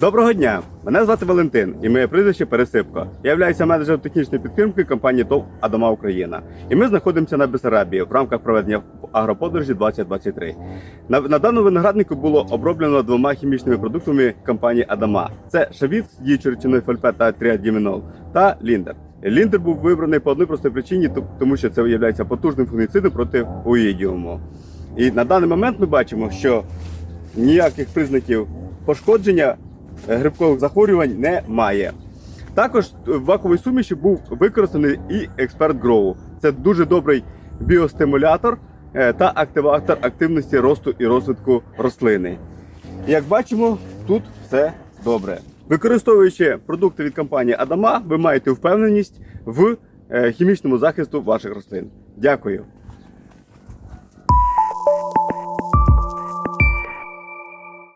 Доброго дня! Мене звати Валентин і моє прізвище Пересипко. Я являюся менеджером технічної підтримки компанії ТОВ Адама Україна. І ми знаходимося на Бесарабії в рамках проведення агроподорожі 2023. На, на даному винограднику було оброблено двома хімічними продуктами компанії Адама: це шавіт з діючою речовиною фольпе та тріадімінол та ліндер. Ліндер був вибраний по одній простій причині, тому що це є потужним фунгіцидом проти оїдіуму. І на даний момент ми бачимо, що ніяких признаків пошкодження грибкових захворювань немає. Також в ваковій суміші був використаний і експерт Гроу. Це дуже добрий біостимулятор е, та активатор активності росту і розвитку рослини. Як бачимо, тут все добре. Використовуючи продукти від компанії Адама, ви маєте впевненість в е, хімічному захисту ваших рослин. Дякую.